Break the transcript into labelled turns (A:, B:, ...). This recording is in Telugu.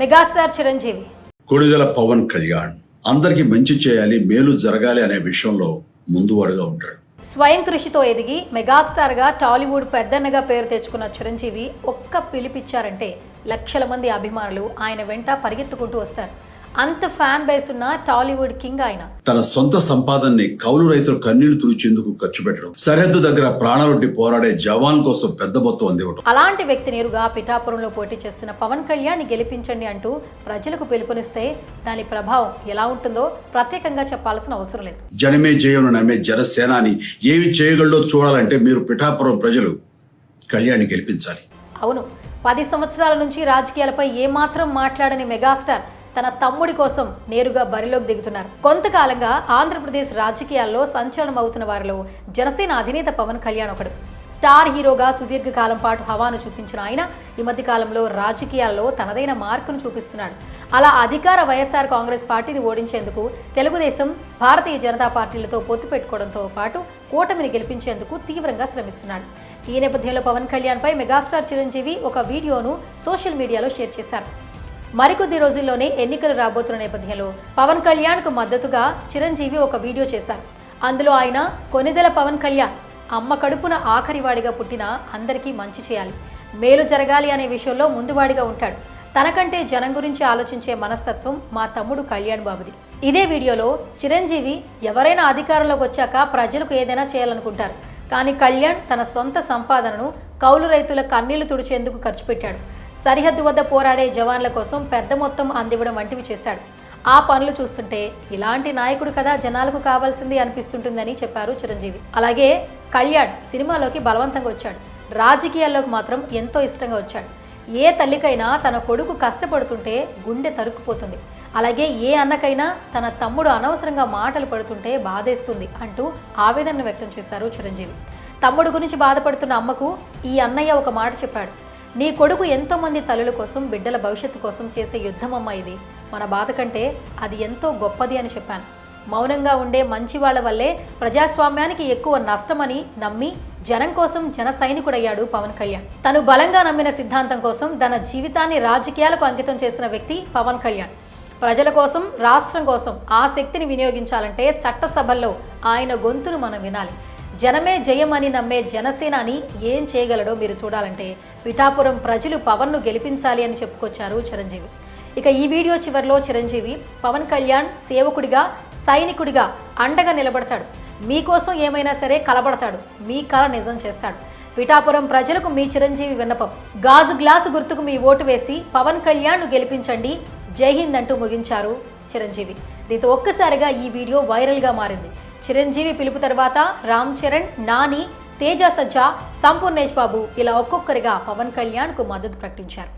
A: మెగాస్టార్ చిరంజీవి.
B: కొడిదల పవన్ కళ్యాణ్. అందరికీ మంచి చేయాలి మేలు జరగాలి అనే విషయంలో ముందువాడుగా ఉంటాడు.
A: స్వయం కృషితో ఎదిగి మెగాస్టార్గా టాలీవుడ్ పెద్దన్నగా పేరు తెచ్చుకున్న చిరంజీవి ఒక్క పిలిపిచ్చారంటే లక్షల మంది అభిమానులు ఆయన వెంట పరిగెత్తుకుంటూ వస్తారు. అంత ఫ్యాన్ బేస్ ఉన్న టాలీవుడ్ కింగ్ ఆయన
B: తన సొంత సంపాదనని కౌలు రైతులు కన్నీళ్ళు తుడిచేందుకు ఖర్చు పెట్టడం సరిహద్దు దగ్గర ప్రాణాలొడ్డి పోరాడే జవాన్ కోసం పెద్ద మొత్తం అందివ్వడం
A: అలాంటి వ్యక్తి నేరుగా పిఠాపురంలో పోటీ చేస్తున్న పవన్ కళ్యాణ్ గెలిపించండి అంటూ ప్రజలకు పిలుపునిస్తే దాని ప్రభావం ఎలా ఉంటుందో ప్రత్యేకంగా చెప్పాల్సిన అవసరం లేదు.
B: జనమే జయం నమ్మే జనసేనాని ఏమి చేయగలడో చూడాలంటే మీరు పిఠాపురం ప్రజలు కళ్యాణ్ని గెలిపించాలి.
A: అవును పది సంవత్సరాల నుంచి రాజకీయాలపై ఏమాత్రం మాట్లాడని మెగాస్టార్ తన తమ్ముడి కోసం నేరుగా బరిలోకి దిగుతున్నారు. కొంతకాలంగా ఆంధ్రప్రదేశ్ రాజకీయాల్లో సంచలనం అవుతున్న వారిలో జనసేన అధినేత పవన్ కళ్యాణ్ ఒకడు. స్టార్ హీరోగా సుదీర్ఘకాలం పాటు హవాను చూపించిన ఆయన ఈ మధ్య కాలంలో రాజకీయాల్లో తనదైన మార్కును చూపిస్తున్నాడు. అలా అధికార వైఎస్ఆర్ కాంగ్రెస్ పార్టీని ఓడించేందుకు తెలుగుదేశం భారతీయ జనతా పార్టీలతో పొత్తు పెట్టుకోవడంతో పాటు కూటమిని గెలిపించేందుకు తీవ్రంగా శ్రమిస్తున్నాడు. ఈ నేపథ్యంలో పవన్ కళ్యాణ్పై మెగాస్టార్ చిరంజీవి ఒక వీడియోను సోషల్ మీడియాలో షేర్ చేశారు. మరికొద్ది రోజుల్లోనే ఎన్నికలు రాబోతున్న నేపథ్యంలో పవన్ కళ్యాణ్కు మద్దతుగా చిరంజీవి ఒక వీడియో చేశారు. అందులో ఆయన కొనిదెల పవన్ కళ్యాణ్ అమ్మ కడుపున ఆఖరివాడిగా పుట్టిన అందరికీ మంచి చేయాలి. మేలు జరగాలి అనే విషయంలో ముందువాడిగా ఉంటాడు. తనకంటే జనం గురించి ఆలోచించే మనస్తత్వం మా తమ్ముడు కళ్యాణ్ బాబుది. ఇదే వీడియోలో చిరంజీవి ఎవరైనా అధికారంలోకి వచ్చాక ప్రజలకు ఏదైనా చేయాలనుకుంటారు. కానీ కళ్యాణ్ తన సొంత సంపాదనను కౌలు రైతుల కన్నీళ్ళు తుడిచేందుకు ఖర్చు పెట్టాడు. సరిహద్దు వద్ద పోరాడే జవాన్ల కోసం పెద్ద మొత్తం అందివ్వడం వంటివి చేశాడు. ఆ పనులు చూస్తుంటే ఇలాంటి నాయకుడు కదా జనాలకు కావాల్సింది అనిపిస్తుంటుందని చెప్పారు చిరంజీవి. అలాగే కళ్యాణ్ సినిమాలోకి బలవంతంగా వచ్చాడు. రాజకీయాల్లోకి మాత్రం ఎంతో ఇష్టంగా వచ్చాడు. ఏ తల్లికైనా తన కొడుకు కష్టపడుతుంటే గుండె తరుక్కుపోతుంది. అలాగే ఏ అన్నకైనా తన తమ్ముడు అనవసరంగా మాటలు పడుతుంటే బాధేస్తుంది అంటూ ఆవేదన వ్యక్తం చేశారు చిరంజీవి. తమ్ముడు గురించి బాధపడుతున్న అమ్మకు ఈ అన్నయ్య ఒక మాట చెప్పాడు. నీ కొడుకు ఎంతోమంది తల్లుల కోసం బిడ్డల భవిష్యత్తు కోసం చేసే యుద్ధం అమ్మ ఇది. మన బాధ కంటే అది ఎంతో గొప్పది అని చెప్పాను. మౌనంగా ఉండే మంచి వాళ్ళ వల్లే ప్రజాస్వామ్యానికి ఎక్కువ నష్టమని నమ్మి జనం కోసం జన సైనికుడయ్యాడు పవన్ కళ్యాణ్. తను బలంగా నమ్మిన సిద్ధాంతం కోసం తన జీవితాన్ని రాజకీయాలకు అంకితం చేసిన వ్యక్తి పవన్ కళ్యాణ్. ప్రజల కోసం రాష్ట్రం కోసం ఆ శక్తిని వినియోగించాలంటే చట్టసభల్లో ఆయన గొంతును మనం వినాలి. జనమే జయమని నమ్మే జనసేనాని ఏం చేయగలడో మీరు చూడాలంటే పిఠాపురం ప్రజలు పవన్ను గెలిపించాలి అని చెప్పుకొచ్చారు చిరంజీవి. ఇక ఈ వీడియో చివరిలో చిరంజీవి పవన్ కళ్యాణ్ సేవకుడిగా సైనికుడిగా అండగా నిలబడతాడు. మీకోసం ఏమైనా సరే కలబడతాడు. మీ కళ నిజం చేస్తాడు. పిఠాపురం ప్రజలకు మీ చిరంజీవి విన్నపం. గాజు గ్లాసు గుర్తుకు మీ ఓటు వేసి పవన్ కళ్యాణ్ను గెలిపించండి. జై హింద్ అంటూ ముగించారు చిరంజీవి. దీంతో ఒక్కసారిగా ఈ వీడియో వైరల్గా మారింది. చిరంజీవి పిలుపు తర్వాత రామ్ చరణ్ నాని తేజ సజ్జా సంపూర్ణేష్ బాబు ఇలా ఒక్కొక్కరిగా పవన్ కళ్యాణ్కు మద్దతు ప్రకటించారు.